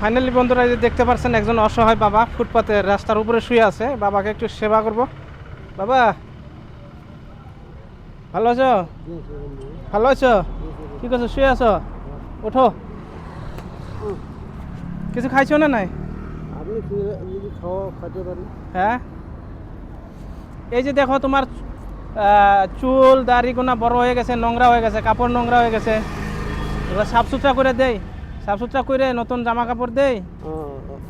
Finally বন্ধুরা যে দেখতে পাচ্ছেন একজন অসহায় বাবা ফুটপাতে রাস্তার উপরে শুয়ে আছে। বাবাকে একটু সেবা করব। বাবা ভালো আছো? ভালো আছো? কি করছ? শুয়ে আছো? ওঠো। কিছু খাইছো না নাই? হ্যাঁ? এই যে দেখো তোমার চুল দাড়ি গোনা বড় হয়ে গেছে নোংরা হয়ে গেছে কাপড় নোংরা হয়ে গেছে। এবার সাফ সুতরা করে দেই। সাফ সুতরা করে নতুন জামা কাপড় দেই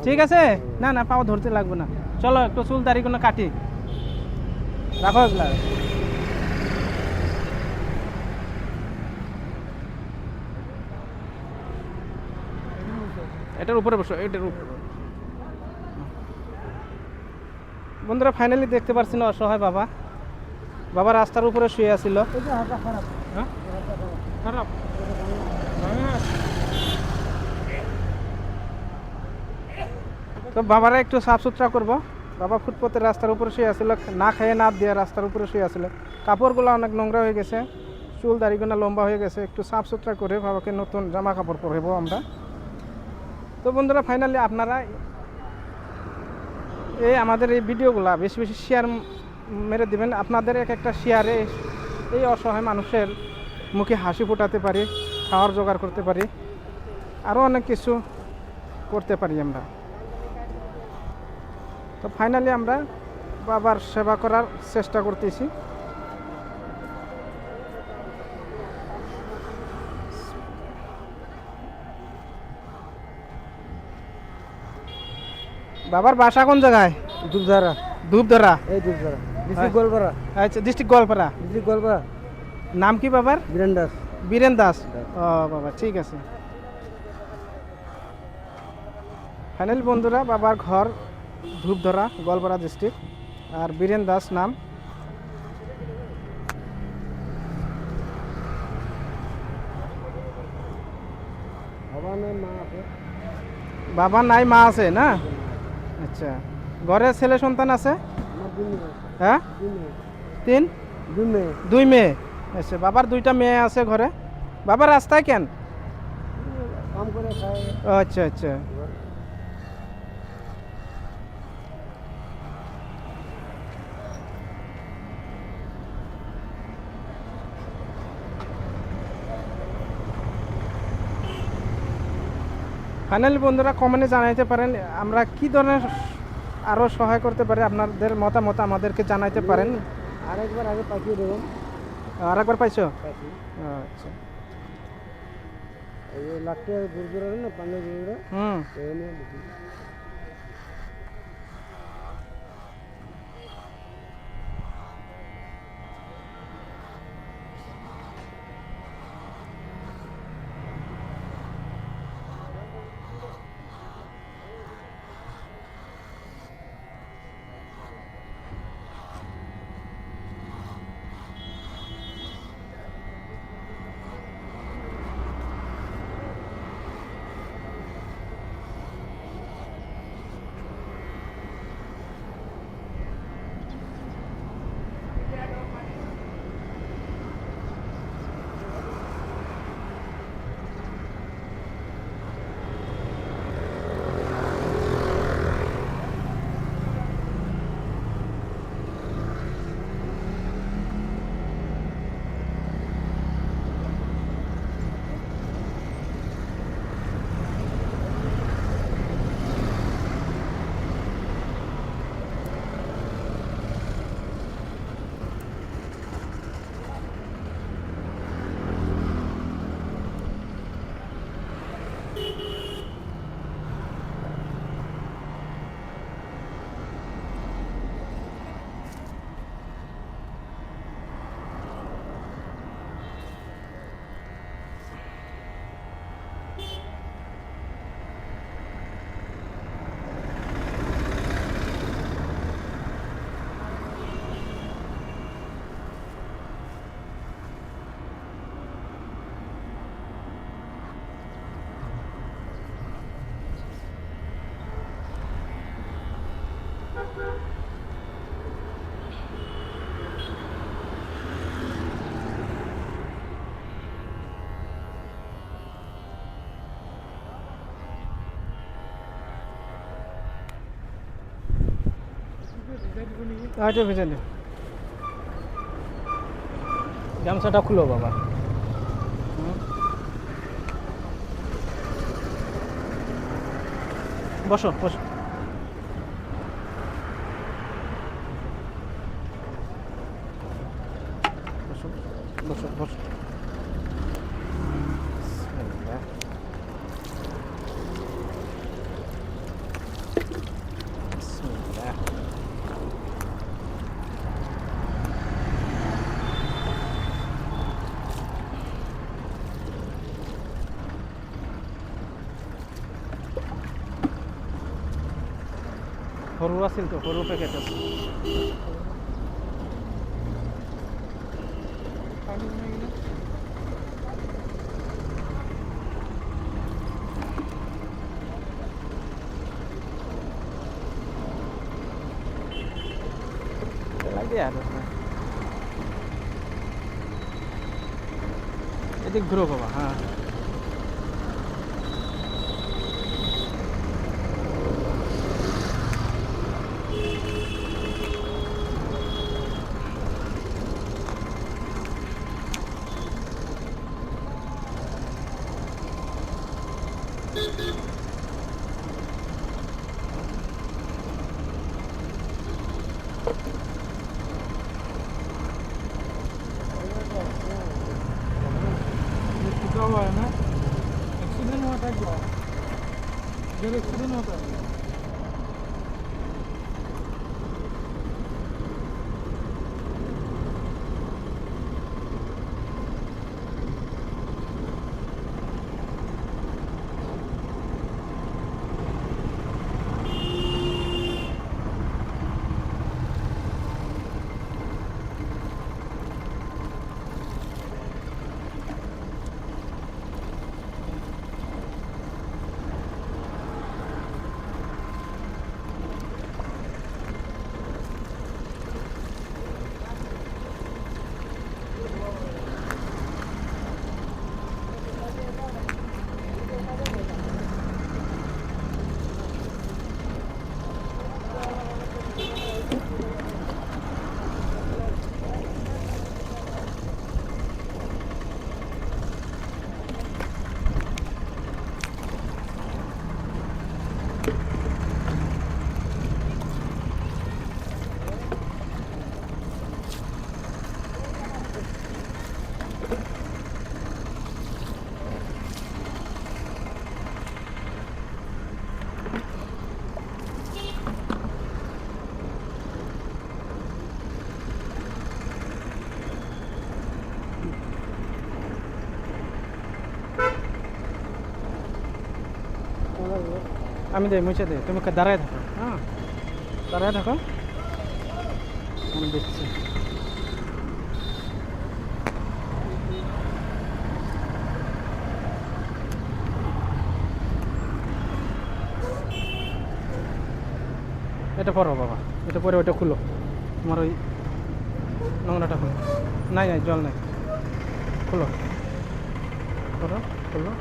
ঠিক আছে? না না পাও ধরতে লাগবে না। চলো একটু চুল দাড়ি কোনো কাটি। রাখো এগুলা। এটার উপরে বসো এটার উপরে বন্ধুরা ফাইনালি দেখতে পারছি না অসহায় বাবা। বাবা রাস্তার উপরে শুয়ে আছিল। হ্যাঁ? খারাপ হ্যাঁ। তো বাবারা একটু সাফ সুতরা করব। বাবা ফুটপথে রাস্তার উপরে শুয়ে আসছিল না খেয়ে না দিয়ে রাস্তার উপরে শুয়ে আসছিল কাপড়গুলো অনেক নোংরা হয়ে গেছে, চুল দাড়িগুলো লম্বা হয়ে গেছে, একটু সাফ সুতরা করে বাবাকে নতুন জামা কাপড় পরাবো আমরা। তো বন্ধুরা ফাইনালি আপনারা এই আমাদের এই ভিডিওগুলা বেশি বেশি শেয়ার মেরে দিবেন। আপনাদের এক একটা শেয়ারে এই অসহায় মানুষের মুখে হাসি ফোটাতে পারি, খাওয়ার জোগাড় করতে পারি আরও অনেক কিছু করতে পারি আমরা। তো ফাইনালি আমরা বাবার সেবা করার চেষ্টা করতেছি। বাবার বাসা কোন জায়গায়? দুধধারা ধূপধরা এই দুধধারা হ্যাঁ। ডিস্ট্রিক্ট গোলপাড়া। আচ্ছা ডিস্ট্রিক্ট গোয়ালপাড়া ডিস্ট্রিক্ট গোলপাড়া। নাম কি বাবার? বীরেন দাস। বীরেন দাস। ও বাবা ঠিক আছে। ফাইনাল বন্ধুরা বাবার ঘর ধূপধরা গোয়ালপাড়া ডিস্ট্রিক্ট আর বীরেন দাস নাম। বাবা নাই মা আছে। না? আচ্ছা। ঘরে ছেলে সন্তান আছে। হ্যাঁ? তিন? দুই মেয়ে। দুই মেয়ে। আচ্ছা বাবার দুইটা মেয়ে আছে ঘরে? বাবা রাস্তায় কেন? আচ্ছা আচ্ছা। ফাইনালি বন্ধুরা কমেন্টে জানাইতে পারেন আমরা কি ধরনের আরও সহায় করতে পারি আপনাদের মতামত আমাদেরকে জানাইতে পারেন। আরেকবার আগে পাঠিয়ে দেবেন। আরেকবার পাইছো? আচ্ছা। এই যে লাখটা গুরগুরা না পান্ডে গুরগুরা হুম। এটা ভেজে নে। গামছাটা খুলো বাবা। বসো বসো বসো বসো বিসমিল্লাহ। বিসমিল্লাহ। সৰু আছিল তো সৰু পেকেট আছে লাগে আৰু এদিক ঘুরো বাবা হ্যাঁ हुआ है ना एक्सीडेंट हुआ था क्या जब एक्सीडेंट होता है আমি দেই, মুছে দে। তুমি দাঁড়ায় থাকো। হ্যাঁ? দাঁড়ায় থাকো। আমি দেখছি এটা পরো বাবা। এটা পরে ওটা খুলো। তোমার ওই নোংরাটা খুলো। নাই নাই, জল নাই। খুলো। করো খুলো।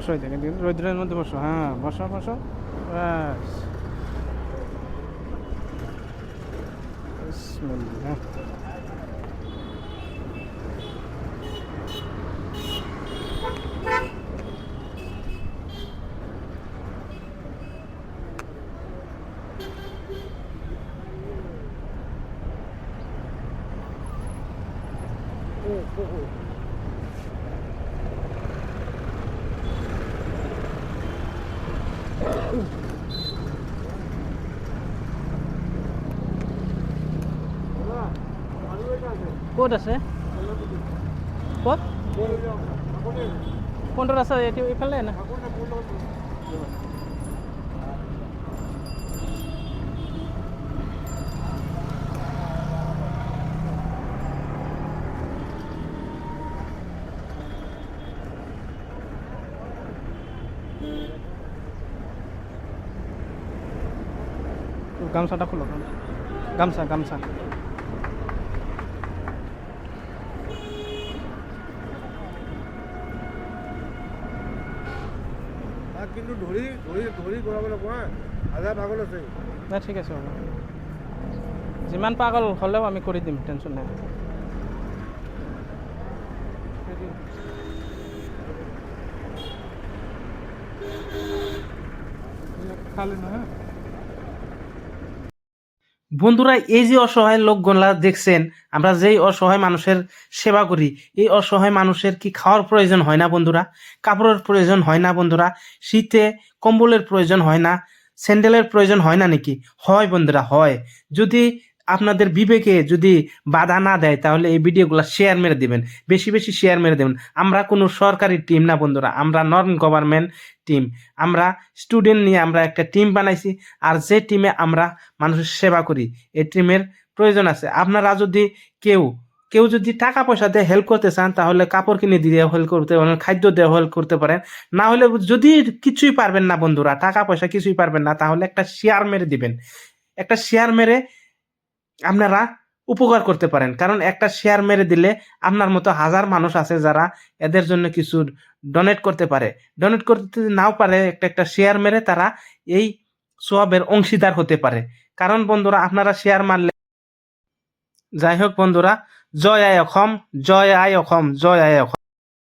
বসো এদিকে রৌদ্রের মধ্যে বসো হ্যাঁ বসো বসো ব্যাস বিসমিল্লাহ। ক'ত আছে? ক'ত কোনটোত আছে এইটো এইফালে না? গামছাটা খুলো গামছা গামছা কিন্তু ধৰি ধৰি ধৰি কৰাব লাগিব হাজাৰ পাগল আছে। না ঠিক আছে হ'ব যিমান পাগল হ'লেও আমি কৰি দিম টেনশ্যন নাই। খালি না হ্যাঁ বন্ধুরা, এই যে অসহায় লোকগুলা দেখছেন, আমরা যেই অসহায় মানুষের সেবা করি, এই অসহায় মানুষের কি খাওয়ার প্রয়োজন হয় না বন্ধুরা? কাপড়ের প্রয়োজন হয় না বন্ধুরা? শীতে কম্বলের প্রয়োজন হয় না? স্যান্ডেলের প্রয়োজন হয় না নাকি? হয় বন্ধুরা, হয়। যদি আপনাদের বিবেকে যদি বাধা না দেয়, তাহলে এই ভিডিওগুলো শেয়ার মেরে দেবেন। বেশি বেশি শেয়ার মেরে দেবেন। আমরা কোনো সরকারি টিম না বন্ধুরা, আমরা নন গভর্নমেন্ট টিম আমরা স্টুডেন্ট নিয়ে আমরা একটা টিম বানাইছি, আর যে টিমে আমরা মানুষের সেবা করি, এই টিমের প্রয়োজন আছে। আপনারা যদি কেউ কেউ যদি টাকা পয়সা দিয়ে হেল্প করতে চান, তাহলে কাপড় কিনে দিয়ে হেল্প করতে পারেন, খাদ্য দিয়ে হেল্প করতে পারেন। না হলে যদি কিছুই পারবেন না বন্ধুরা টাকা পয়সা কিছুই পারবেন না, তাহলে একটা শেয়ার মেরে দিবেন। একটা শেয়ার মেরে আপনারা উপকার করতে পারেন। কারণ একটা শেয়ার মেরে দিলে আপনার মতো হাজার মানুষ আছে যারা এদের জন্য কিছু ডোনেট করতে পারে। ডোনেট করতে নাও পারে একটা একটা শেয়ার মেরে তারা এই সোয়াবের অংশীদার হতে পারে। কারণ বন্ধুরা, আপনারা শেয়ার মারলে যাই হোক বন্ধুরা, জয় আয় অসম, জয় আয় অসম, জয় আয় অসম।